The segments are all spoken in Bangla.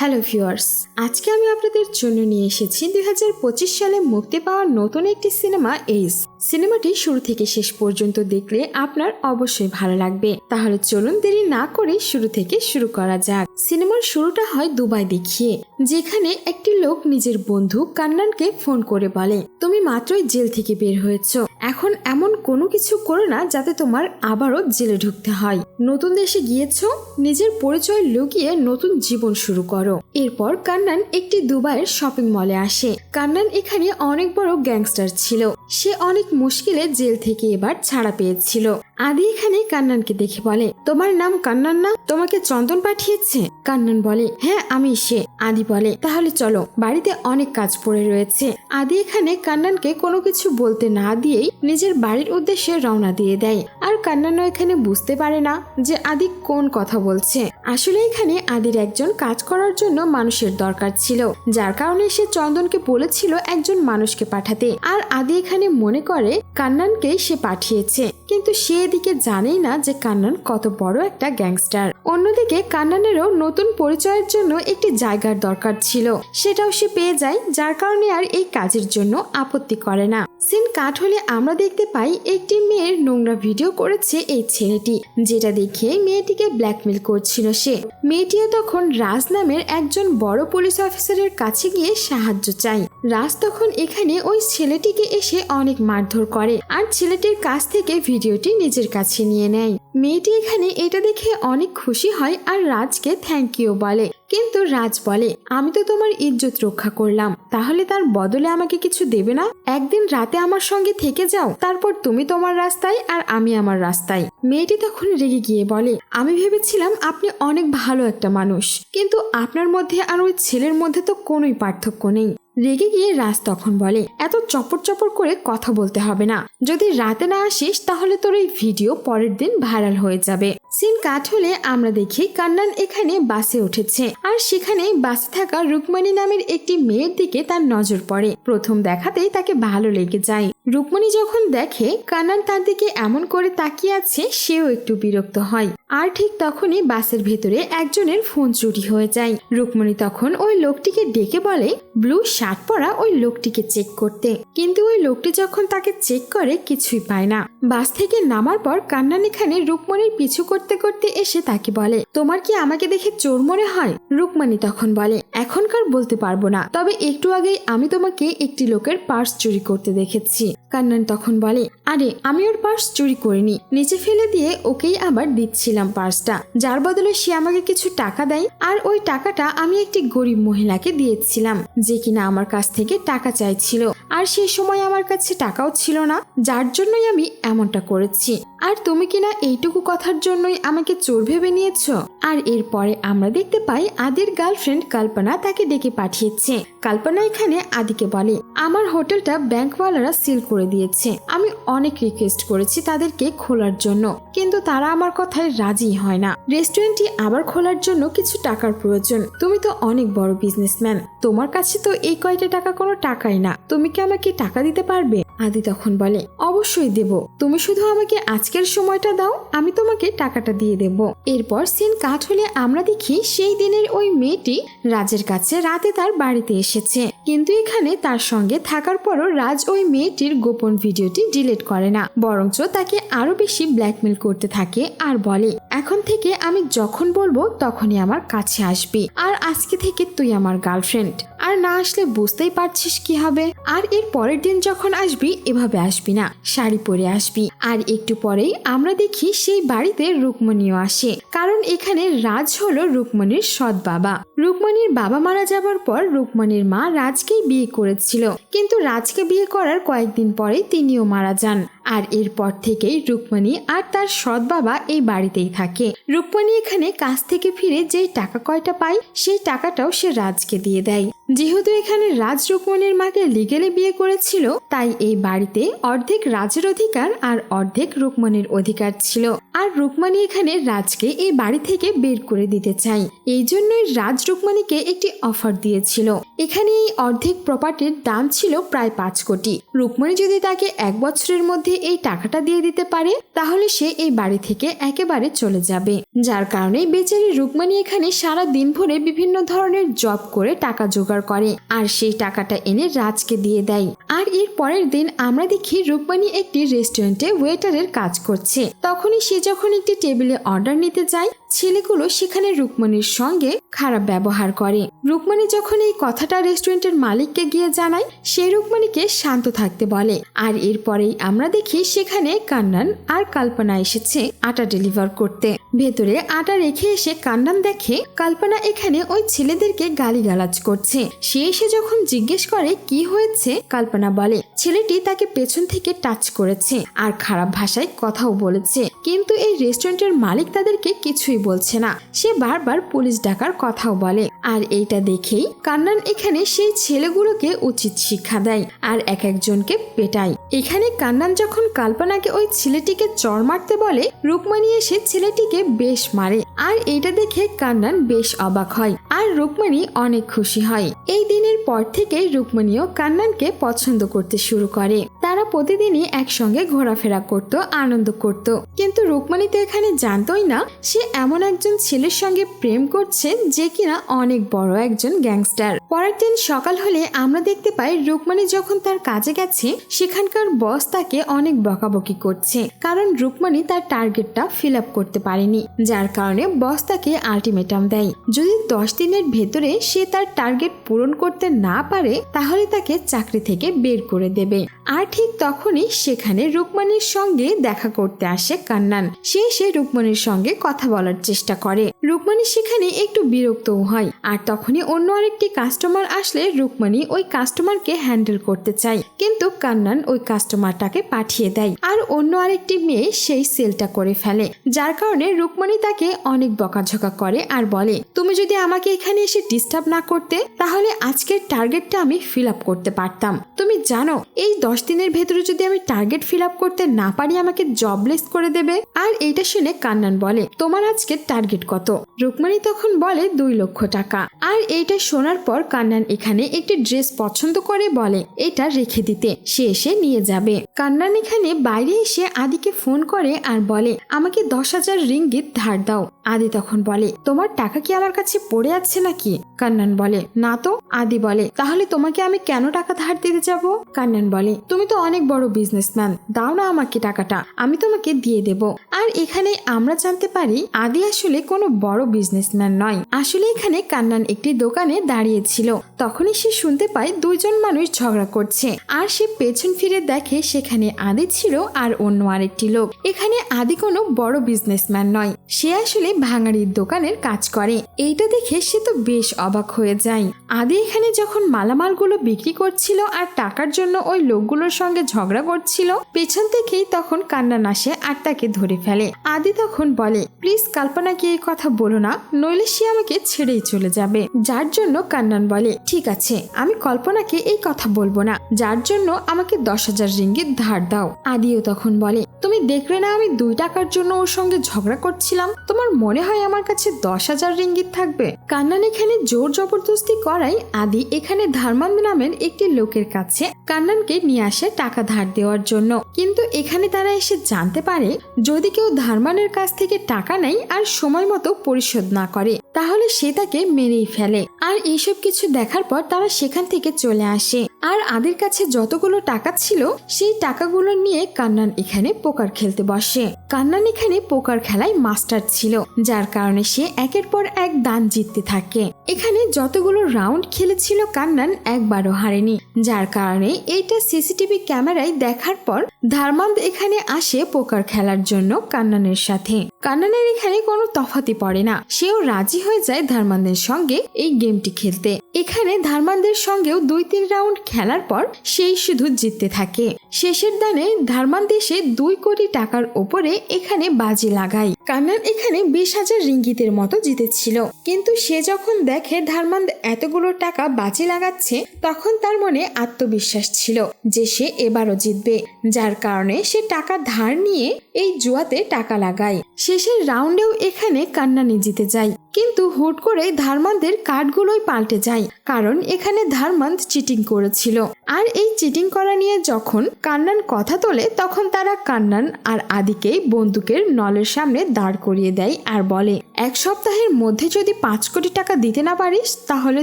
হ্যালো ভিউয়ার্স, আজকে আমি আপনাদের জন্য নিয়ে এসেছি দুই হাজার পঁচিশ সালে মুক্তি পাওয়া নতুন একটি সিনেমা এইস সিনেমাটি শুরু থেকে শেষ পর্যন্ত দেখলে আপনার অবশ্যই ভালো লাগবে। তাহলে চলুন দেরি না করে শুরু থেকে শুরু করা যাক। সিনেমার শুরুটা হয় দুবাই দেখিয়ে, যেখানে একটি লোক নিজের বন্ধু কান্নানকে ফোন করে বলে, তুমি মাত্রই জেল থেকে বের হয়েছ। এখন এমন কোনো কিছু করো না যাতে তোমার আবারও জেলে ঢুকতে হয়। নতুন দেশে গিয়েছ, নিজের পরিচয় লুকিয়ে নতুন জীবন শুরু করো। এরপর কান্নান একটি দুবাইয়ের শপিং মলে আসে। কান্নান এখানে অনেক বড় গ্যাংস্টার ছিল। সে অনেক মুশকিলে জেল থেকে এবার ছাড়া পেয়েছিল। আদি এখানে কান্নানকে দেখে বলে, তোমার নাম কান্নান না? তোমাকে চন্দন পাঠিয়েছে? কান্নান বলে হ্যাঁ আমি সে। আদি বলে, তাহলে চলো, বাড়িতে অনেক কাজ পড়ে রয়েছে। আদি এখানে কান্নানকে কোনো কিছু বলতে না দিয়েই নিজের বাড়ির উদ্দেশ্যে রওনা দিয়ে দেয়। আর কান্নানও এখানে বুঝতে পারে না যে আদি কোন কথা বলছে। আসলে এখানে আদির একজন কাজ করার জন্য মানুষের দরকার ছিল, যার কারণে সে চন্দনকে বলেছিল একজন মানুষকে পাঠাতে। আর আদি এখানে মনে করে, কান্নানকেই সে পাঠিয়েছে। কিন্তু সে এদিকে জানেই না যে কান্নন কত বড় একটা গ্যাংস্টার। অন্যদিকে কান্নানেরও নতুন পরিচয়ের জন্য একটি জায়গার দরকার ছিল। সেটাও সে পেয়ে যায়, যার কারণে আর এই কাজের জন্য আপত্তি করে না। সিন কাট হলে আমরা দেখতে পাই একটি মেয়ের নোংরা ভিডিও করেছে এই ছেলেটি, যেটা দেখে মেয়েটিকে ব্ল্যাকমেল করছিল সে। মেয়েটিও তখন রাজ নামের একজন বড় পুলিশ অফিসারের কাছে গিয়ে সাহায্য চায়। রাজ তখন এখানে ওই ছেলেটিকে এসে অনেক মারধর করে আর ছেলেটির কাছ থেকে ভিডিওটি নিজের কাছে নিয়ে নেয়। মেয়েটি এখানে এটা দেখে অনেক খুশি হয় আর রাজকে থ্যাংক ইউ বলে। কিন্তু রাজ বলে, আমি তো তোমার ইজ্জত রক্ষা করলাম। তাহলে তার বদলে আমাকে কিছু দেবে না? একদিন রাতে আমার সঙ্গে থেকে যাও। তারপর তুমি তোমার রাস্তায় আর আমি আমার রাস্তায়। মেয়েটি তখন রেগে গিয়ে বলে, আমি ভেবেছিলাম আপনি অনেক ভালো একটা মানুষ। কিন্তু আপনার মধ্যে আর ওই ছেলের মধ্যে তো কোনোই পার্থক্য নেই। রেগে গিয়ে রাজ তখন বলে, এত চপর চপর করে কথা বলতে হবে না। যদি রাতে না আসিস, তাহলে তোর এই ভিডিও পরের দিন ভাইরাল হয়ে যাবে। সিন কাট হলে আমরা দেখি কান্নান এখানে বাসে উঠেছে। আর সেখানে বাসে থাকা রুকমানি নামের একটি মেয়ের দিকে তার নজর পড়ে। প্রথম দেখাতেই তাকে ভালো লেগে যায়। রুকমণি যখন দেখে কান্নান তার দিকে এমন করে তাকিয়ে আছে, সেও একটু বিরক্ত হয়। আর ঠিক তখনই বাসের ভেতরে একজনের ফোন চুরি হয়ে যায়। রুকমণি তখন ওই লোকটিকে ডেকে বলে, ব্লু শার্ট পরা ওই লোকটিকে চেক করতে। কিন্তু ওই লোকটি যখন তাকে চেক করে, কিছুই পায় না। বাস থেকে নামার পর কান্নান এখানে রুকমণির পিছু করতে করতে এসে তাকে বলে, তোমার কি আমাকে দেখে চোর মনে হয়? রুকমণি তখন বলে, এখনকার বলতে পারব না, তবে একটু আগেই আমি তোমাকে একটি লোকের পার্স চুরি করতে দেখেছি। কান্নান তখন বলে, আরে, আমি ওর পার্স চুরি করিনি, নিচে ফেলে দিয়ে ওকেই আবার দিচ্ছিলাম পার্সটা। যার বদলে সে আমাকে কিছু টাকা দেয়, আর ওই টাকাটা আমি একটি গরিব মহিলাকে দিয়েছিলাম, যে কিনা আমার কাছ থেকে টাকা চাইছিল। আর সেই সময় আমার কাছে টাকাও ছিল না, যার জন্যই আমি এমনটা করেছি। আর তুমি কিনা এইটুকু কথার জন্যই আমাকে চোর ভেবে নিয়েছ? আর এরপরে আমরা দেখতে পাই আদির গার্লফ্রেন্ড কল্পনা তাকে ডেকে পাঠিয়েছে। কল্পনা এখানে আদিকে বলে, আমার হোটেলটা ব্যাংকওয়ালারা সিল করে দিয়েছে। আমি অনেক রিকোয়েস্ট করেছি তাদেরকে খোলার জন্য, কিন্তু তারা আমার কথায় রাজি হয় না। রেস্টুরেন্টটি আবার খোলার জন্য কিছু টাকার প্রয়োজন। তুমি তো অনেক বড় বিজনেসম্যান। তোমার কাছে তো এই কয়টা টাকা কোনো টাকাই না। তুমি কি আমাকে টাকা দিতে পারবে? আদি তখন বলে, অবশ্যই দেব। তুমি শুধু আমাকে আজকের সময়টা দাও, আমি তোমাকে টাকাটা দিয়ে দেব। এরপর সিন কাট হলে আমরা দেখি সেই দিনের ওই মেয়েটি রাজের কাছে রাতে তার বাড়িতে এসেছে। কিন্তু এখানে তার সঙ্গে থাকার পরও রাজ ওই মেয়েটির গোপন ভিডিওটি ডিলিট করে না। বরঞ্চ তাকে আরও বেশি ব্ল্যাকমেল করতে থাকে আর বলে, এখন থেকে আমি যখন বলব তখনই আমার কাছে আসবি। আর আজকে থেকে তুই আমার গার্লফ্রেন্ড। আর না আসলে বুঝতেই পারছিস কি হবে। আর এর পরের দিন যখন আসবি, এভাবে আসবি না। শাড়ি পরে আসবি। আর একটু পরেই আমরা দেখি সেই বাড়িতে রুকমণিও আসে। কারণ এখানে রাজ হলো রুকমণির সৎ বাবা। রুকমণির বাবা মারা যাবার পর রুকমণির মা রাজকেই বিয়ে করেছিল। কিন্তু রাজকে বিয়ে করার কয়েকদিন পরে তিনিও মারা যান। আর এরপর থেকেই রুকমণি আর তার সৎ বাবা এই বাড়িতেই থাকে। রুকমণি এখানে কাজ থেকে ফিরে যেই টাকা কয়টা পায়, সেই টাকাটাও সে রাজকে দিয়ে দেয়। যেহেতু এখানে রাজ রুকমণির মাকে লিগেলে বিয়ে করেছিল, তাই এই বাড়িতে অর্ধেক রাজের অধিকার আর অর্ধেক রুকমণির অধিকার ছিল। আর রুকমণি এখানে রাজকে এই বাড়ি থেকে বের করে দিতে চাই এই জন্যই রাজ রুকমণিকে একটি অফার দিয়েছিল। এখানে এই অর্ধেক প্রপার্টির দাম ছিল প্রায় পাঁচ কোটি। রুকমণি যদি তাকে এক বছরের মধ্যে এই টাকাটা দিয়ে দিতে পারে, তাহলে সে এই বাড়ি থেকে একেবারে চলে যাবে। যার কারণে বেচারি রুকমানি এখানে সারা দিন ভরে বিভিন্ন ধরনের জব করে টাকা জোগাড় করে আর সেই টাকাটা এনে রাজকে দিয়ে দেয়। আর এর পরের দিন আমরা দেখি রুকমানি একটি রেস্টুরেন্টে ওয়েটারের কাজ করছে। তখনই সে যখন একটি টেবিলে অর্ডার নিতে যায় ছেলেগুলো সেখানে রুকমণির সঙ্গে খারাপ ব্যবহার করে। রুকমণি যখন এই কথাটা রেস্টুরেন্টের মালিককে গিয়ে জানায় সে রুকমণিকে শান্ত থাকতে বলে। আর এরপরেই আমরা দেখি সেখানে কান্নান আর কল্পনা এসেছে আটা ডেলিভার করতে। ভেতরে আটা রেখে এসে কান্নান দেখে কল্পনা এখানে ওই ছেলেদেরকে গালিগালাজ করছে। সে এসে যখন জিজ্ঞেস করে, কি হয়েছে? কল্পনা বলে, ছেলেটি তাকে পেছন থেকে টাচ করেছে আর খারাপ ভাষায় কথাও বলেছে। কিন্তু এই রেস্টুরেন্টের মালিক তাদেরকে কিছুই বলছে না। সে বারবার পুলিশ ডাকার কথাও বলে। আর এইটা দেখেই কান্নান এখানে সেই ছেলেগুলোকে উচিত শিক্ষা দেয় আর এক একজনকে পেটায়। এখানে কান্নান যখন কল্পনাকে ওই ছেলেটিকে চড় মারতে বলে, রুকমণি এসে ছেলেটিকে বেশ মারে। আর এটা দেখে কান্নান বেশ অবাক হয় আর রুকমণি অনেক খুশি হয়। এই দিনের পর থেকে রুকমণিও কান্নানকে পছন্দ করতে শুরু করে। তারা প্রতিদিনই একসঙ্গে ঘোরাফেরা করত, আনন্দ করত। কিন্তু রুকমণি তো এখানে জানতই না, সে এমন একজন ছেলের সঙ্গে প্রেম করছে যে কিনা অনেক বড় একজন গ্যাংস্টার। পরের দিন সকাল হলে আমরা দেখতে পাই রুকমণি যখন তার কাজে গেছে, সেখানকার বস তাকে অনেক বকাবকি করছে, কারণ রুকমণি তার টার্গেটটা ফিল আপ করতে পারেনি, যার কারণে বস তাকে আলটিমেটাম দেয়। যদি দশ দিনের ভেতরে সে তার টার্গেট পূরণ করতে না পারে, তাহলে তাকে চাকরি থেকে বের করে দেবে। আর ঠিক তখনই সেখানে রুকমণির সঙ্গে দেখা করতে আসে কান্নান। সে সে রুকমণির সঙ্গে কথা বলার চেষ্টা করে। রুকমণি সেখানে একটু বিরক্তও হয়। আর তখনই অন্য আরেকটি কাস্টমার আসলে রুকমণি ওই কাস্টমারকে হ্যান্ডেল করতে চায়। কিন্তু কান্নান ওই কাস্টমারটাকে পাঠিয়ে দেয়। আর অন্য আরেকটি মেয়ে সেই সেলটা করে ফেলে। যার কারণে রুকমণি তাকে অনেক বকাঝকা করে আর বলে, তুমি যদি আমাকে এখানে এসে ডিস্টার্ব না করতে, তাহলে আজকের টার্গেটটা আমি ফিল আপ করতে পারতাম। তুমি জানো, এই দশ দিনের ভেতরে যদি আমি টার্গেট ফিল আপ করতে না পারি, আমাকে জবলেস করে দেবে। আর এইটা শুনে কান্নান বলে, তোমার আজকে টার্গেট কত? রুকমণি তখন বলে, দুই লক্ষ টাকা। আর এইটা শোনার পর কান্নান এখানে একটি ড্রেস পছন্দ করে বলে, এটা রেখে দিতে। সে এসে নিয়ে যাবে। কান্নান এখানে বাইরে এসে আদিকে ফোন করে আর বলে, আমাকে দশ হাজার রিঙ্গিত ধার দাও। আদি তখন বলে, তোমার টাকা কি আমার কাছে পড়ে আছে নাকি? কান্নান বলে, না তো। আদি বলে, তাহলে তোমাকে আমি কেন টাকা ধার দিতে যাব? কান্নান বলে, তুমি তো অনেক বড় বিজনেসম্যান দাও না আমাকে টাকাটা, আমি তোমাকে দিয়ে দেব। আর এখানে আমরা জানতে পারি, আদি আসলে কোনো বড় বিজনেসম্যান নয়। আসলে এখানে কান্নান একটি দোকানে দাঁড়িয়েছিল তখনই সে শুনতে পায় দুইজন মানুষ ঝগড়া করছে। আর সে পেছন ফিরে দেখে সেখানে আদি ছিল আর অন্য আরেকটি লোক। এখানে আদি কোনো বড় বিজনেসম্যান নয়। সে আসলে ভাঙাড়ির দোকানের কাজ করে। এইটা দেখে সে তো বেশ অবাক হয়ে যায়। আদি এখানে যখন মালামালগুলো বিক্রি করছিল আর টাকার জন্য ওই লোকগুলোর সঙ্গে ঝগড়া করছিল। পেছন থেকেই তখন কান্নান আসে আর তাকে ধরে ফেলে। আদি তখন বলে, প্লিজ কল্পনাকে এই কথা বলো না, নইলে সে আমাকে ছেড়েই চলে যাবে। যার জন্য কান্নান বলে, ঠিক আছে, আমি কল্পনাকে এই কথা বলব না। যার জন্য আমাকে দশ হাজার রিঙ্গিত ধার দাও। আদিও তখন বলে, তুমি দেখলে না আমি দুই টাকার জন্য ওর সঙ্গে ঝগড়া করছিলাম? তোমার মনে হয় আমার কাছে দশ হাজার রিঙ্গিত থাকবে? কান্নান এখানে জোর জবরদস্তি করাই আদি এখানে ধারমান্দ নামের একটি লোকের কাছে কান্নানকে নিয়ে আসে টাকা ধার দেওয়ার জন্য। কিন্তু এখানে তারা এসে জানতে পারে, যদি কেউ ধারমানের কাছ থেকে টাকা নেয় আর সময় মতো পরিশোধ না করে তাহলে সে তাকে মেরেই ফেলে। আর এইসব কিছু দেখার পর তারা সেখান থেকে চলে আসে। আর আদির কাছে যতগুলো টাকা ছিল, সেই টাকাগুলো নিয়ে কান্নান এখানে পোকার খেলতে বসে। কান্নান এখানে পোকার খেলায় মাস্টার ছিল, যার কারণে সে একের পর এক দান জিততে থাকে। এখানে যতগুলো রাউন্ড খেলেছিল কান্নান একবারও হারেনি, যার কারণে এইটা সিসিটিভি ক্যামেরায় দেখার পর ধারমান্দ এখানে আসে পোকার খেলার জন্য কান্নানের সাথে। কান্নানের এখানে কোনো তফাতি পড়ে না। সেও রাজি হয়ে যায় ধর্মানদের সঙ্গে এই গেমটি খেলতে। এখানে ধর্মানদের সঙ্গেও দুই তিন রাউন্ড খেলার পর সেই শুধু জিততে থাকে। শেষের দানে ধর্মান দেশে দুই কোটি টাকার ওপরে এখানে বাজি লাগায়। কান্নান এখানে বিশ হাজার রিঙ্গিতের মতো জিতেছিল। কিন্তু সে যখন দেখে ধর্মান্দ এতগুলো টাকা বাজি লাগাচ্ছে, তখন তার মনে আত্মবিশ্বাস ছিল যে সে এবারও জিতবে, যার কারণে সে টাকা ধার নিয়ে এই জুয়াতে টাকা লাগায়। শেষের রাউন্ডেও এখানে কান্নানি জিতে যায়। কিন্তু হুট করে ধারমানদের কার্ডগুলোই পাল্টে যায়, কারণ এখানে ধারমান্দ চিটিং করেছিল। আর এই চিটিং করা নিয়ে যখন কান্নান কথা তোলে, তখন তারা কান্নান আর আদিকেই বন্দুকের নলের সামনে দাঁড় করিয়ে দেয় আর বলে এক সপ্তাহের মধ্যে যদি পাঁচ কোটি টাকা দিতে না পারিস, তাহলে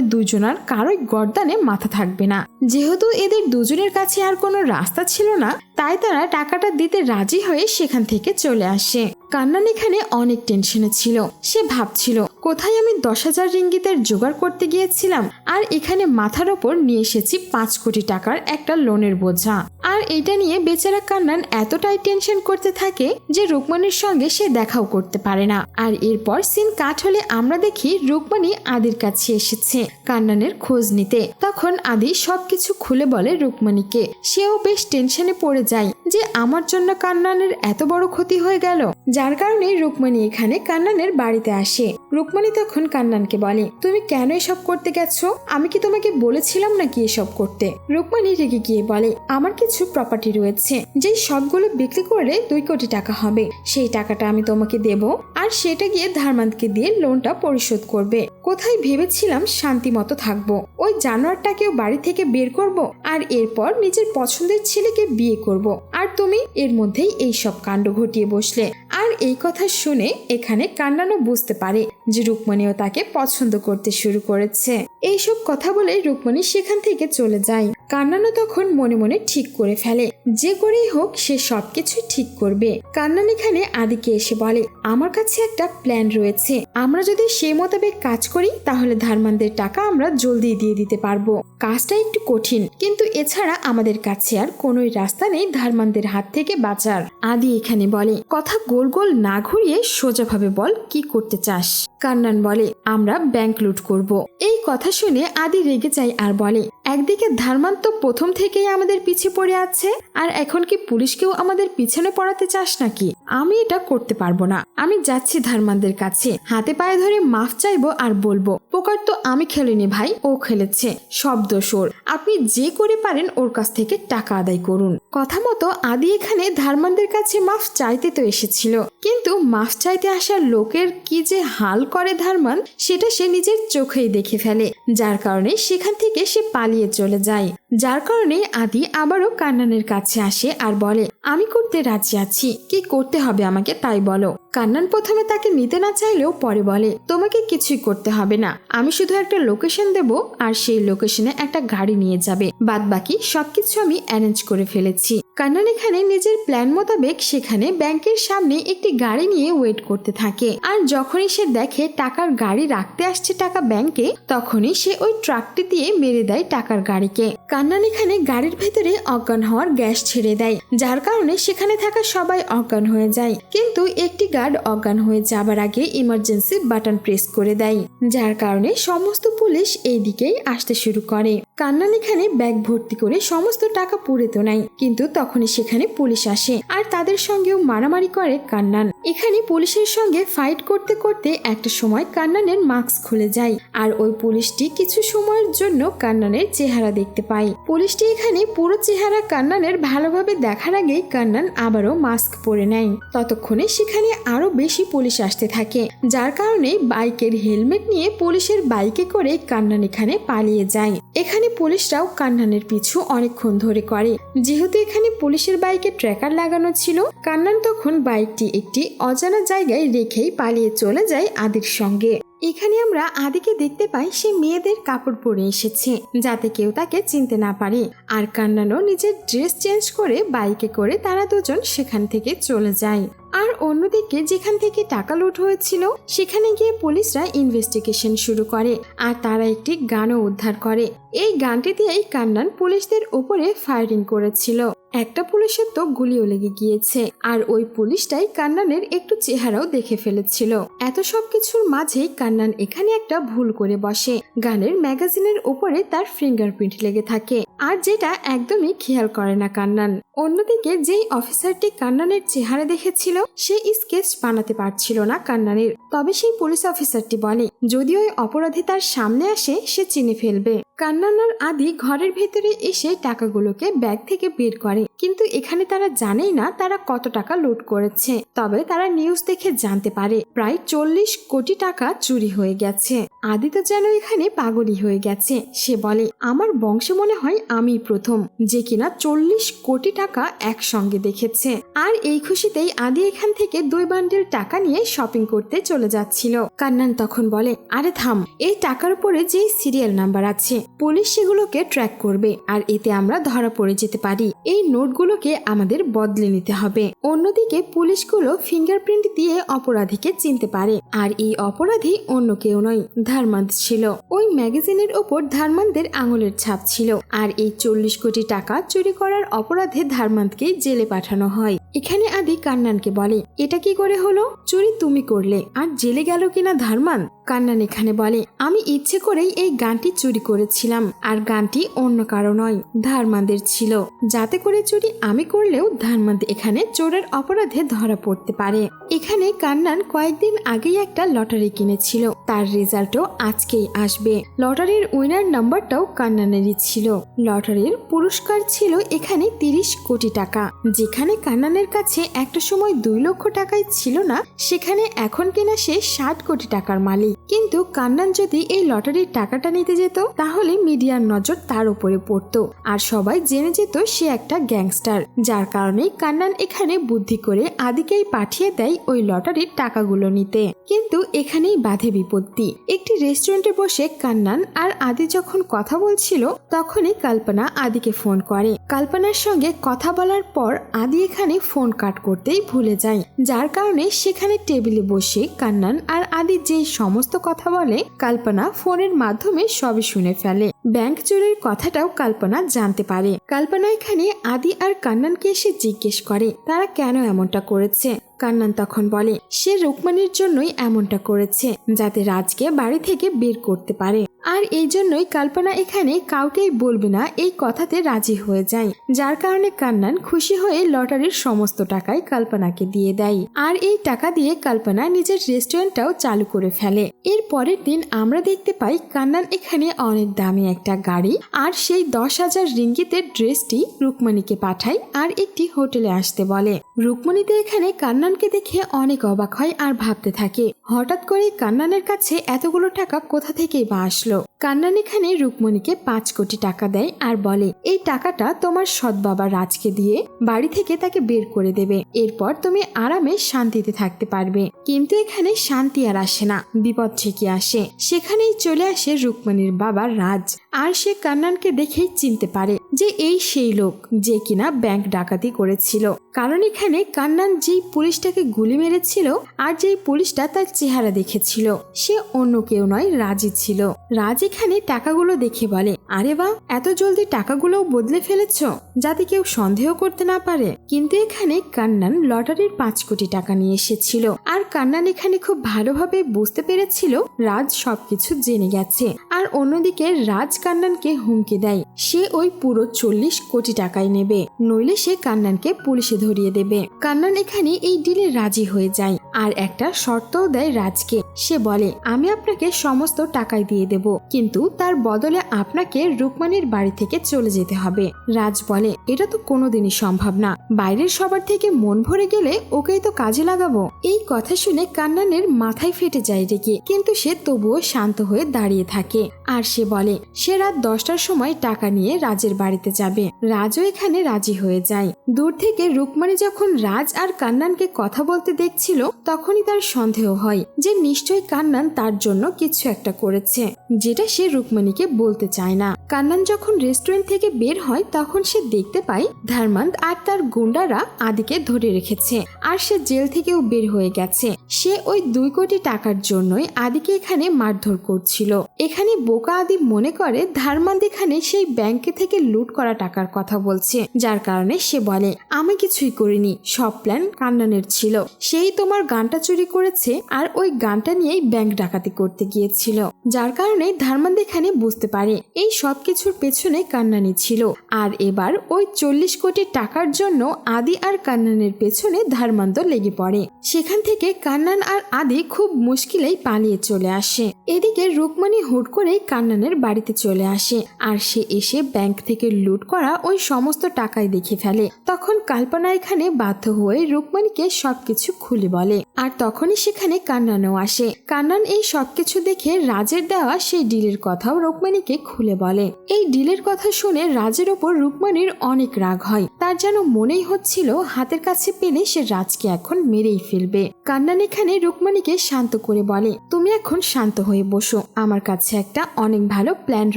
দুজনার কারোই গর্দানে মাথা থাকবে না। যেহেতু এদের দুজনের কাছে আর কোনো রাস্তা ছিল না, তাই তারা টাকাটা দিতে রাজি হয়ে সেখান থেকে চলে আসে। কান্নান এখানে অনেক টেনশনে ছিল। সে ভাবছিল, কোথায় আমি দশ হাজার রিঙ্গিতের জোগাড় করতে গিয়েছিলাম? আর এখানে মাথার ওপর নিয়ে এসেছি পাঁচ কোটি টাকার একটা লোনের বোঝা। আর এটা নিয়ে বেচারা কান্নান এতটাই টেনশন করতে থাকে যে রুকমানির সঙ্গে সে দেখাও করতে পারে না। আর এরপর সিন কাট হলে আমরা দেখি রুকমানি আদির কাছে এসেছে কান্নানের খোঁজ নিতে। তখন আদি সবকিছু খুলে বলে রুকমানিকে সেও বেশ টেনশনে পড়ে যায়। যে আমার জন্য কান্নানের এত বড় ক্ষতি হয়ে গেল। যার কারণে রুকমানি এখানে কান্নানের বাড়িতে আসে। রুকমানি তখন কান্নানকে বলে, তুমি কেন এসব করতে গেছো? আমি কি তোমাকে বলেছিলাম নাকি এসব করতে? রুকমানি রেগে গিয়ে বলে, আমার কিছু প্রপার্টি রয়েছে। যেই সবগুলো বিক্রি করলে দুই কোটি টাকা হবে। সেই টাকাটা আমি তোমাকে দেব আর সেটা গিয়ে ধারমান্তকে দিয়ে লোনটা পরিশোধ করবে। কোথায় ভেবেছিলাম শান্তি মতো থাকব? ওই জানোয়ারটাকেও বাড়ি থেকে বের করব আর এরপর নিজের পছন্দের ছেলেকে বিয়ে করব। আর তুমি এর মধ্যেই এই সব কাণ্ড ঘটিয়ে বসলে। আর এই কথা শুনে এখানে কান্নানো বুঝতে পারে যে রুকমণিও তাকে পছন্দ করতে শুরু করেছে। এইসব কথা বলে রুকমণি সেখান থেকে চলে যায়। কান্নানো তখন মনে মনে ঠিক করে ফেলে। যে করেই হোক সে সবকিছু ঠিক করবে। কান্নান এখানে আদিকে এসে বলে আমার কাছে একটা প্ল্যান রয়েছে। আমরা যদি সেই মোতাবেক কাজ করি, তাহলে ধারমানদের টাকা আমরা জলদি দিয়ে দিতে পারব। কাজটা একটু কঠিন, কিন্তু এছাড়া আমাদের কাছে আর কোনোই রাস্তা নেই ধারমানদের হাত থেকে বাঁচার। আদি এখানে বলে, কথা গোল গোল না ঘুরিয়ে সোজাভাবে বল কি করতে চাস? কান্নান বলে, আমরা ব্যাংক লুট করব। এই কথা শুনে আদি রেগে যায় আর বলে একদিকে ধারমান তো প্রথম থেকেই আমাদের পিছে পড়ে আছে, আর এখন কি পুলিশকেও আমাদের পিছনে পড়াতে চাস নাকি? আমি এটা করতে পারব না। আমি যাচ্ছি ধারমানদের কাছে। হাতে পায়ে ধরে মাফ চাইব আর বলব, পোকার তো আমি খেলিনি ভাই, ও খেলেছে। শব্দ ওর আপনি যে করে পারেন ওর কাছ থেকে টাকা আদায় করুন। কথা মতো আদি এখানে ধারমানদের কাছে মাফ চাইতে তো এসেছিল। কিন্তু মাফ চাইতে আসার লোকের কি যে হাল করে ধারমান, সেটা সে নিজের চোখেই দেখে ফেলে। যার কারণে সেখান থেকে সে পালিয়ে চলে যায়। যার কারণে আদি আবারও কান্নানের কাছে আসে আর বলে, আমি করতে রাজি আছি। কি করতে হবে আমাকে তাই বলো। কান্নান প্রথমে তাকে নিতে না চাইলেও পরে বলে, তোমাকে কিছুই করতে হবে না। আমি শুধু একটা লোকেশন দেব আর সেই লোকেশনে একটা গাড়ি নিয়ে যাবে। বাদ বাকি সবকিছু আমি অ্যারেঞ্জ করে ফেলেছি। কান্নান এখানে নিজের প্ল্যান মোতাবেক সেখানে ব্যাংকের সামনে একটি গাড়ি নিয়ে ওয়েট করতে থাকে। আর যখনই সে দেখে টাকার গাড়ি রাখতে আসছে টাকা ব্যাংকে, তখনই সে ওই ট্রাকটি দিয়ে মেরে দেয় টাকার গাড়িকে। কান্নান এখানে গাড়ির ভেতরে অজ্ঞান হওয়ার গ্যাস ছেড়ে দেয়, যার কারণে সেখানে থাকা সবাই অজ্ঞান হয়ে যায়। কিন্তু একটি গার্ড অজ্ঞান হয়ে যাবার আগে ইমার্জেন্সি বাটন প্রেস করে দেয়, যার কারণে সমস্ত পুলিশ এই দিকেই আসতে শুরু করে। কান্নান এখানে ব্যাগ ভর্তি করে সমস্ত টাকা পুড়ে তো নাই। কিন্তু তখনই সেখানে পুলিশ আসে আর তাদের সঙ্গেও মারামারি করে কান্নান। এখানে পুলিশের সঙ্গে ফাইট করতে করতে একটা সময় কান্নানের মাস্ক খুলে যায় আর ওই পুলিশটি কিছু সময়ের জন্য কান্নানের চেহারা দেখতে পায়। পুলিশটি এখানে পুরো চেহারা কান্নানের ভালোভাবে দেখার আগেই কান্নান আবারও মাস্ক পরে নেয়। ততক্ষণে সেখানে আরও বেশি পুলিশ আসতে থাকে, যার কারণে বাইকের হেলমেট নিয়ে পুলিশের বাইকে করে কান্নান এখানে পালিয়ে যায়। এখানে পুলিশরাও কান্নানের পিছু অনেকক্ষণ ধরে করে। যেহেতু এখানে পুলিশের বাইকে ট্র্যাকার লাগানো ছিল, কান্নান তখন বাইকটি একটি অজানা জায়গায় রেখেই পালিয়ে চলে যায় আদির সঙ্গে। এখানে আমরা আদিকে দেখতে পাই সে মেয়েদের কাপড় পরে এসেছে, যাতে কেউ তাকে চিনতে না পারে। আর কান্নানও নিজের ড্রেস চেঞ্জ করে বাইকে করে তারা দুজন সেখান থেকে চলে যায়। আর অন্যদিকে যেখান থেকে টাকা লুট হয়েছিল, সেখানে গিয়ে পুলিশরা ইনভেস্টিগেশন শুরু করে আর তারা একটি গানও উদ্ধার করে। এই গানটি দিয়েই কান্নান পুলিশদের উপরে ফায়ারিং করেছিল। একটা পুলিশের তো গুলিও লেগে গিয়েছে আর ওই পুলিশটাই কান্নানের একটু চেহারাও দেখে ফেলেছিল। এত সব কিছুর মাঝেই কান্নান এখানে একটা ভুল করে বসে। গানের ম্যাগাজিনের উপরে তার ফিঙ্গারপ্রিন্ট লেগে থাকে। আর যেটা একদমই খেয়াল করে না কান্নান। অন্যদিকে যেই অফিসারটি কান্নানের চেহারা দেখেছিল, সে স্কেচ বানাতে পারছিল না কান্নানের। তবে সেই পুলিশ অফিসারটি বলে, যদি ওই অপরাধী তার সামনে আসে, সে চিনে ফেলবে। কান্নানার আদি ঘরের ভেতরে এসে টাকাগুলোকে ব্যাগ থেকে বের করে। কিন্তু এখানে তারা জানেই না তারা কত টাকা লুট করেছে। তবে তারা নিউজ দেখে জানতে পারে, প্রায় চল্লিশ কোটি টাকা চুরি হয়ে গেছে। আদি তো যেন এখানে পাগলি হয়ে গেছে। সে বলে, আমার বংশে মনে হয় আমি প্রথম, যে কিনা চল্লিশ কোটি টাকা একসঙ্গে দেখেছে। আর এই খুশিতেই আদি এখান থেকে দুই বান্ডেল টাকা নিয়ে শপিং করতে চলে যাচ্ছিল। কান্নান তখন বলে, আরে থাম, এই টাকার উপরে যে সিরিয়াল নাম্বার আছে পুলিশ সেগুলোকে ট্র্যাক করবে আর এতে আমরা ধরা পড়ে যেতে পারি। এই নোটগুলোকে আমাদের বদলে নিতে হবে। অন্যদিকে পুলিশগুলো ফিঙ্গারপ্রিন্ট দিয়ে অপরাধীকে চিনতে পারে। আর এই অপরাধী অন্য কেউ নয় ধারমান্দ ছিল। ওই ম্যাগাজিনের ওপর ধারমানদের আঙুলের ছাপ ছিল। আর এই চল্লিশ কোটি টাকা চুরি করার অপরাধে ধারমান্দকে জেলে পাঠানো হয়। এখানে আদি কান্নানকে বলে, এটা কি করে হলো? চুরি তুমি করলে। আর জেলে গেল কিনা ধারমান কান্নান এখানে বলে, আমি ইচ্ছে করেই এই গানটি চুরি করেছিলাম, আর গানটি অন্য কারও নয়, ধারমাদের ছিল। যাতে করে চুরি আমি করলেও ধারমান্দ এখানে চোরের অপরাধে ধরা পড়তে পারে। এখানে কান্নান কয়েকদিন আগেই একটা লটারি কিনেছিল। তার রেজাল্টও আজকেই আসবে। লটারির উইনার নাম্বারটাও কান্নানেরই ছিল। লটারির পুরস্কার ছিল এখানে তিরিশ কোটি টাকা। যেখানে কান্নানের কাছে একটা সময় দুই লক্ষ টাকাই ছিল না, সেখানে এখন কিনা সে ষাট কোটি টাকার মালিক। কিন্তু কান্নান যদি এই লটারির টাকাটা নিতে যেত, তাহলে মিডিয়ার নজর তার উপরে পড়তো। আর সবাই জেনে যেত সে একটা গ্যাংস্টার, যার কারণে কান্নান এখানে বুদ্ধি করে আদিকেই পাঠিয়ে দেয় ওই লটারির টাকাগুলো নিতে। কিন্তু এখানেই বাধে বিপত্তি। একটি রেস্টুরেন্টে বসে কান্নান আর আদি যখন কথা বলছিল, তখনই কল্পনা আদিকে ফোন করে। কল্পনার সঙ্গে কথা বলার পর আদি এখানে ফোন কাট করতেই ভুলে যায়। যার কারণে সেখানে টেবিলে বসে কান্নান আর আদি যেই সমস্ত কথা বলে, কল্পনা ফোনের মাধ্যমে সবই শুনে ফেলে। ব্যাংক চোরের কথাটাও কল্পনা জানতে পারে। কল্পনা এখানে আদি আর কান্নানকে এসে জিজ্ঞেস করে, তারা কেন এমনটা করেছে? কান্নান তখন বলে, সে রুকমানির জন্যই এমনটা করেছে, যাতে রাজকে বাড়ি থেকে বের করতে পারে। আর এই জন্যই কল্পনা এখানে কাউকেই বলবে না, এই কথাতে রাজি হয়ে যায়। যার কারণে কান্নান খুশি হয়ে লটারির সমস্ত টাকাই কল্পনাকে দিয়ে দেয়। আর এই টাকা দিয়ে কল্পনা নিজের রেস্টুরেন্টটাও চালু করে ফেলে। এর পরের দিন আমরা দেখতে পাই কান্নান এখানে অনেক দামি একটা গাড়ি আর সেই দশ হাজার রিঙ্গিতের ড্রেসটি রুকমণিকে পাঠায় আর একটি হোটেলে আসতে বলে। রুকমণি তো এখানে কান্নানকে দেখে অনেক অবাক হয় আর ভাবতে থাকে, হঠাৎ করে কান্নানের কাছে এতগুলো টাকা কোথা থেকেই বা আসলো? কান্নান এখানে রুকমণিকে পাঁচ কোটি টাকা দেয় আর বলে, এই টাকাটা তোমার সৎ বাবা রাজকে দিয়ে বাড়ি থেকে তাকে বের করে দেবে। এরপর তুমি আরামে শান্তিতে থাকতে পারবে। কিন্তু এখানে শান্তি আর আসে না। বিপদ ঠিকই আসে। সেখানেই চলে আসে রুকমণির বাবা রাজ। আর সে কান্নানকে দেখেই চিনতে পারে যে এই সেই লোক যে কিনা ব্যাংক ডাকাতি করেছিল। কারণ এখানে কান্নান যেই পুলিশটাকে গুলি মেরেছিল আর যেই পুলিশটা তার চেহারা দেখেছিল, সে অন্য কেউ নয় রাজি ছিল। রাজ এখানে টাকাগুলো দেখে বলে, আরে বা এত জলদি টাকাগুলোও বদলে ফেলেছ? যাতে কেউ সন্দেহ করতে না পারে। কিন্তু এখানে কান্নান লটারির পাঁচ কোটি টাকা নিয়ে এসেছিল। আর কান্নান এখানে খুব ভালোভাবে বুঝতে পেরেছিল রাজ সবকিছু জেনে গেছে। আর অন্যদিকে রাজ কান্নানকে হুমকি দেয়। সে ওই পুরো চল্লিশ কোটি টাকাই নেবে। নইলে সে কান্নানকে পুলিশে ধরিয়ে দেবে। কান্নান এখানে এই ডিলে রাজি হয়ে যায়। আর একটা শর্তও দেয় রাজকে। সে বলে, আমি আপনাকে সমস্ত টাকাই দিয়ে দেব, কিন্তু তার বদলে আপনাকে রুকমানির বাড়ি থেকে চলে যেতে হবে। রাজ বলে, এটা তো কোনোদিনই সম্ভব না। বাইরের সবার থেকে মন ভরে গেলে ওকেই তো কাজে লাগাবো। এই কথা শুনে কান্নানের মাথায় ফেটে যায় রেগে, কিন্তু সে তবুও শান্ত হয়ে দাঁড়িয়ে থাকে। আর সে বলে, সে রাত দশটার সময় টাকা নিয়ে রাজের বাড়িতে যাবে। রাজও এখানে রাজি হয়ে যায়। দূর থেকে রুকমানি যখন রাজ আর কান্নানকে কথা বলতে দেখছিল তখনই তার সন্দেহ হয় যে নিশ্চয়ই কান্নান তার জন্য কিছু একটা করেছে, যেটা সে রুকমানিকে বলতে চায় না। কান্নান যখন রেস্টুরেন্ট থেকে বের হয়, তখন সে দেখতে পায় ধর্মান্ত আর তার গুন্ডারা আদিকে ধরে রেখেছে, আর সে জেল থেকেও বের হয়ে গেছে। সে ওই দুই কোটি টাকার জন্যই আদিকে এখানে মারধর করছিল। এখানে বোকা আদি মনে করে ধারমান্দ এখানে সেই ব্যাংকে থেকে লুট করা টাকার কথা বলছে, যার কারণে সে বলে, আমি কিছুই করিনি, সব প্ল্যান কান্নানের ছিল। সেই তোমার গানটা চুরি করেছে আর ওই গানটা নিয়েই ব্যাংক ডাকাতি করতে গিয়েছিল। যার কারণে ধারমান্দ এখানে বুঝতে পারে এই সব কিছুর পেছনে কান্নানি ছিল। আর এবার ওই চল্লিশ কোটি টাকার জন্য আদি আর কান্নানের পেছনে ধারমান্দ লেগে পড়ে। সেখান থেকে কান্নান আর আদি খুব মুশকিলেই পালিয়ে চলে আসে। এদিকে রুকমানি হুট করেই কান্নানের বাড়িতে চলে আসে আর সে এসে ব্যাংক থেকে লুট করা ওই সমস্ত টাকাই দেখে ফেলে। তখন কল্পনা এখানে বাধ্য হয়ে রুকমানিকে সবকিছু খুলে বলে। আর তখনই সেখানে কান্নানও আসে। কান্নান এই সবকিছু দেখে রাজের দেওয়া সেই ডিলের কথাও রুকমানিকে খুলে বলে। এই ডিলের কথা শুনে রাজের ওপর রুকমানির অনেক রাগ হয়। তার যেন মনেই হচ্ছিল হাতের কাছে পেলে সে রাজকে এখন মেরেই ফেলবে। কান্নান এখানে রুকমানিকে শান্ত করে বলে, তুমি এখন শান্ত হয়ে বসো। আমার কাছে একটা অনেক ভালো প্ল্যান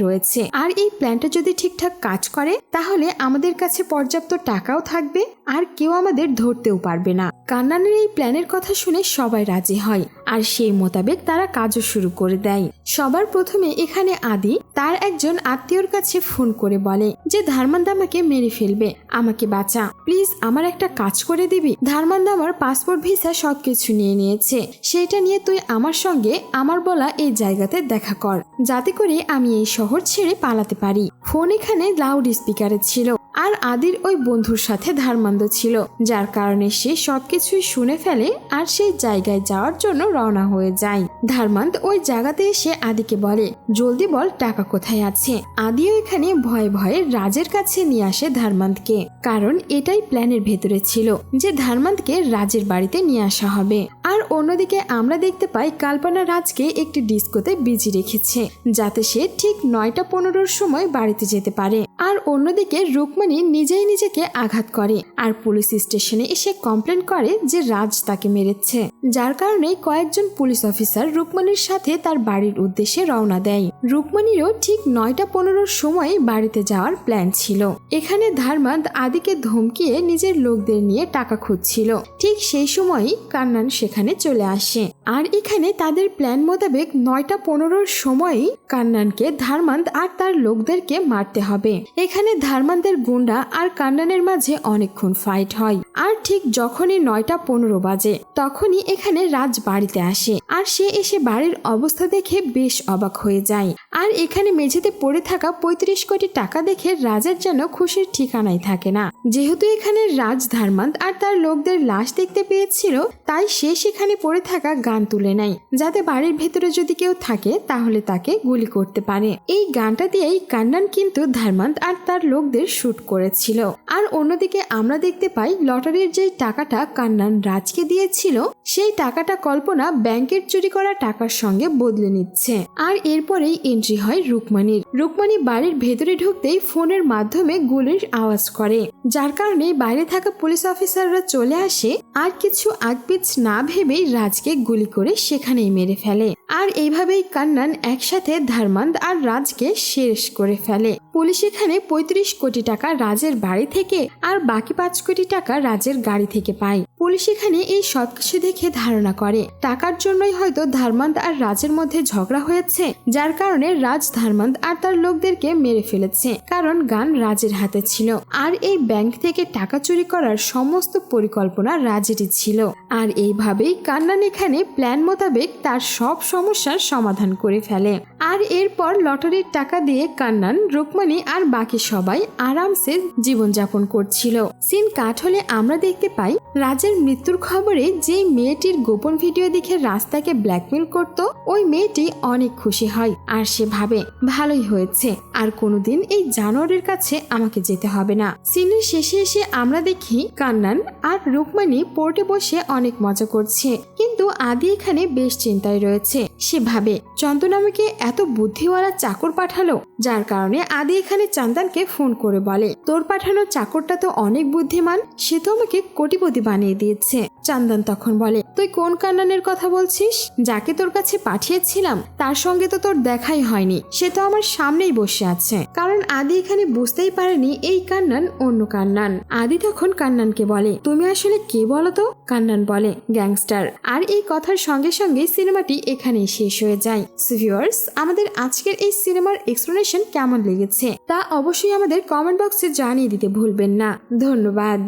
রয়েছে। আর এই প্ল্যানটা যদি ঠিকঠাক কাজ করে, তাহলে আমাদের কাছে পর্যাপ্ত টাকাও থাকবে। আর কেউ আমাদের ধরতেও পারবে না। কান্নানের এই প্ল্যানের কথা শুনে সবাই রাজি হয়, আর সেই মোতাবেক তারা কাজও শুরু করে দেয়। সবার প্রথমে এখানে আদি তার একজন আত্মীয়র কাছে ফোন করে বলে যে, ধারমান্দ আমাকে মেরে ফেলবে, আমাকে বাঁচা। প্লিজ আমার একটা কাজ করে দিবি। ধারমান্দ আমার পাসপোর্ট, ভিসা সবকিছু নিয়ে নিয়েছে। সেটা নিয়ে তুই আমার সঙ্গে আমার বলা এই জায়গাতে দেখা কর। যাতে করে আমি এই শহর ছেড়ে পালাতে পারি। ফোন এখানে লাউড স্পিকারে ছিল। আর আদির ওই বন্ধুর সাথে ধারমান্দ ছিল, যার কারণে সে সবকিছুই শুনে ফেলে আর সেই জায়গায় যাওয়ার জন্য রওনা হয়ে যায়। ধারমান্দ ওই জায়গাতে এসে আদিকে বলে, জলদি বল, টাকা কোথায় আছে? আদিও এখানে ভয়ে ভয়ে রাজের কাছে নিয়ে আসে ধারমান্দকে কারণ এটাই প্ল্যানের ভেতরে ছিল যে ধারমান্দকে রাজের বাড়িতে নিয়ে আসা হবে। আর অন্যদিকে আমরা দেখতে পাই কাল্পনা রাজকে একটি ডিস্কোতে বিজি রেখেছে, যাতে সে ঠিক নয়টা পনেরোর সময় বাড়িতে যেতে পারে। আর অন্যদিকে রুকমণি নিজেই নিজেকে আঘাত করে। আর পুলিশ স্টেশনে এসে কমপ্লেন করে যে রাজ তাকে মেরেছে। যার কারণে কয়েকজন পুলিশ অফিসার রুকমণির সাথে তার বাড়ির উদ্দেশ্যে রওনা দেয়। রুকমণিরও ঠিক নয়টা পনেরোর সময় বাড়িতে যাওয়ার প্ল্যান ছিল। এখানে ধারমাদ আদিকে ধমকিয়ে নিজের লোকদের নিয়ে টাকা খুঁজছিল। ঠিক সেই সময়ই কান্নান সেখানে চলে আসে। আর এখানে তাদের প্ল্যান মোতাবেক নয়টা পনেরোর সময়ই কান্নানকে ধারমান্দ আর তার লোকদেরকে মারতে হবে। এখানে ধারমান্দের গুন্ডা আর কান্নানের মাঝে অনেকক্ষণ ফাইট হয়। আর ঠিক যখনই নয়টা পনেরো বাজে, তখনই এখানে রাজ বাড়িতে আসে আর সে এসে বাড়ির অবস্থা দেখে বেশ অবাক হয়ে যায়। আর এখানে মেঝেতে পড়ে থাকা পঁয়ত্রিশ কোটি টাকা দেখে রাজার যেন খুশির ঠিকানাই থাকে না। যেহেতু এখানে রাজ ধারমান্ত আর তার লোকদের লাশ দেখতে পেয়েছিল, তাই সে সেখানে পড়ে থাকা গান তুলে নেয়। যাতে বাড়ির ভেতরে যদি কেউ থাকে, তাহলে তাকে গুলি করতে পারে। এই গানটা দিয়েই কান্নান কিন্তু ধারমান্ত আর তার লোকদের শুট করেছিল। আর অন্যদিকে আমরা দেখতে পাই লটারির যে টাকাটা কান্নান রাজকে দিয়েছিল সেই টাকাটা কল্পনা ব্যাংকের চুরি করা টাকার সঙ্গে বদলে নিচ্ছে। আর এরপরেই এন্ট্রি হয় রুকমানির। রুকমানি বাড়ির ভেতরে ঢুকতেই ফোনের মাধ্যমে গুলির আওয়াজ করে। যার কারণে বাইরে থাকা পুলিশ অফিসাররা চলে আসে, আর কিছু আগপিছ না ভেবেই রাজকে গুলি করে সেখানেই মেরে ফেলে। আর এইভাবেই কান্নান একসাথে ধর্মান্দ আর রাজকে শেষ করে ফেলে। পুলিশ এখানে পঁয়ত্রিশ কোটি টাকা রাজের বাড়ি থেকে আর বাকি পাঁচ কোটি টাকা রাজের গাড়ি থেকে পায়। পুলিশ এখানে এই সবকিছু দেখে ধারণা করে। টাকার জন্যই হয়তো ধর্মান্দ আর রাজের মধ্যে ঝগড়া হয়েছে, যার কারণে রাজ ধর্মান্দ আর তার লোকদেরকে মেরে ফেলেছে, কারণ গান রাজের হাতে ছিল। আর এই ব্যাংক থেকে টাকা চুরি করার সমস্ত পরিকল্পনা রাজেরই ছিল। আর এইভাবেই কান্নান এখানে প্ল্যান মোতাবেক তার সব সমস্যার সমাধান করে ফেলে। আর এরপর লটারির টাকা দিয়ে কান্নান রুকমানি আর বাকি সবাই আরামসে জীবনযাপন করছিল। সিন কাট হলে আমরা দেখতে পাই, রাজের মৃত্যুর খবরে যে মেয়েটির গোপন ভিডিও দেখে রাস্তাকে ব্ল্যাকমেল করত, ওই মেয়েটি অনেক খুশি হয় আর সে ভাবে, ভালোই হয়েছে, আর কোনোদিন এই জানোয়ারের কাছে আমাকে যেতে হবে না। সিনের শেষে এসে আমরা দেখি কান্নান আর রুকমানি পোর্টে বসে অনেক মজা করছে। কিন্তু আদি এখানে বেশ চিন্তায় রয়েছে। সে ভাবে চন্দন আমাকে এত বুদ্ধিওয়ালা চাকর পাঠালো, যার কারণে আদি এখানে চান্দানকে ফোন করে বলে, তোর পাঠানো চাকরটা তো অনেক বুদ্ধিমান, সে তো আমাকে কোটিপতি বানিয়ে দিয়েছে। চান্দান তখন বলে, তুই কোন কান্নানের কথা বলছিস? যাকে তোর কাছে পাঠিয়েছিলাম, তার সঙ্গে তো তোর দেখাই হয়নি, সে তো আমার সামনেই বসে আছে। কারণ আদি এখানে বুঝতেই পারেনি এই কান্নান অন্য কান্নান। আদি তখন কান্নানকে বলে, তুমি আসলে কে বলো তো? কান্নান বলে, গ্যাংস্টার। আর এই কথার সঙ্গে সঙ্গে সিনেমাটি এখানেই শেষ হয়ে যায়। ভিউয়ার্স আমাদের আজকের এই সিনেমার এক্সপ্লেনেশন কেমন লেগেছে তা অবশ্যই আমাদের কমেন্ট বক্সে জানিয়ে দিতে ভুলবেন না। ধন্যবাদ।